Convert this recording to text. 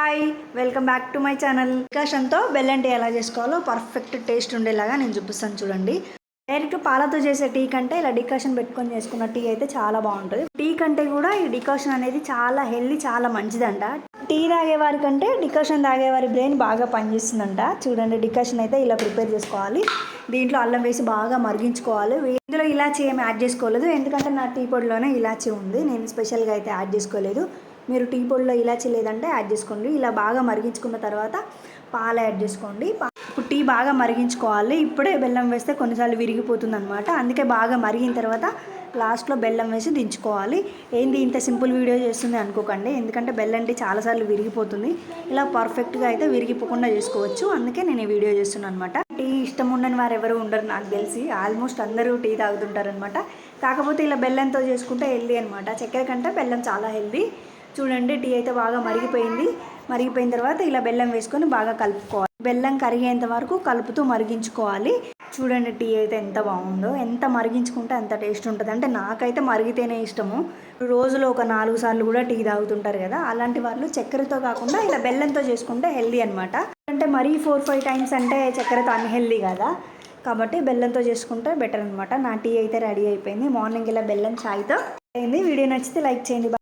Hi welcome back to my channel డికాషన్తో బెల్లం tea ఎలా చేసుకోవాలో పర్ఫెక్ట్ టేస్ట్ ఉండేలాగా నేను చూపిస్తాను చూడండి. డైరెక్ట్ పాలతో చేసే టీ కంటే ఇలా డికాషన్ పెట్టుకొని చేసుకున్న టీ అయితే చాలా బాగుంటుంది. టీ కంటే కూడా ఈ డికాషన్ అనేది చాలా హెల్దీ చాలా మంచిదంట. టీ తాగేవారి కంటే డికాషన్ తాగేవారి బ్రెయిన్ బాగా పనిచేస్తుందంట. చూడండి డికాషన్ అయితే ఇలా ప్రిపేర్ చేసుకోవాలి. దీంట్లో అల్లం వేసి బాగా మరిగించుకోవాలి. ఇందులో ఇలాచీ ఏమి యాడ్ చేసుకోలేదు. ఎందుకంటే నా టీ పొడిలోనే ఇలాచీ ఉంది. నేను స్పెషల్గా అయితే యాడ్ చేసుకోలేదు. మీరు టీ పొడిలో ఇలాచీ లేదంటే యాడ్ చేసుకోండి. ఇలా బాగా మరిగించుకున్న తర్వాత పాలు యాడ్ చేసుకోండి. ఇప్పుడు టీ బాగా మరిగించుకోవాలి. ఇప్పుడే బెల్లం వేస్తే కొన్నిసార్లు విరిగిపోతుంది అనమాట అందుకే బాగా మరిగిన తర్వాత లాస్ట్లో బెల్లం వేసి దించుకోవాలి. ఏంది ఇంత సింపుల్ వీడియో చేస్తుంది అనుకోకండి. ఎందుకంటే బెల్లం టీ చాలాసార్లు విరిగిపోతుంది. ఇలా పర్ఫెక్ట్గా అయితే విరిగిపోకుండా చేసుకోవచ్చు. అందుకే నేను ఈ వీడియో చేస్తున్నాను అనమాట టీ ఇష్టం ఉండని వారు ఎవరు ఉండరు నాకు తెలిసి. ఆల్మోస్ట్ అందరూ టీ తాగుతుంటారనమాట కాకపోతే ఇలా బెల్లంతో చేసుకుంటే హెల్దీ అనమాట చక్కెర కంటే బెల్లం చాలా హెల్దీ. చూడండి టీ అయితే బాగా మరిగిపోయింది. మరిగిపోయిన తర్వాత ఇలా బెల్లం వేసుకొని బాగా కలుపుకోవాలి. బెల్లం కరిగేంత వరకు కలుపుతూ మరిగించుకోవాలి. చూడండి టీ అయితే ఎంత బాగుందో. ఎంత మరిగించుకుంటే అంత టేస్ట్ ఉంటుంది. అంటే నాకైతే మరిగితేనే ఇష్టము. రోజులో ఒక నాలుగు సార్లు కూడా టీ తాగుతుంటారు కదా అలాంటి వాళ్ళు చక్కెరతో కాకుండా ఇలా బెల్లంతో చేసుకుంటే హెల్దీ అనమాట అంటే మరీ ఫోర్ ఫైవ్ టైమ్స్ అంటే చక్కెరతో అన్హెల్దీ కదా. కాబట్టి బెల్లంతో చేసుకుంటే బెటర్ అనమాట నా టీ అయితే రెడీ అయిపోయింది. మార్నింగ్ ఇలా బెల్లం ఛాయ్తో అయింది. వీడియో నచ్చితే లైక్ చేయండి.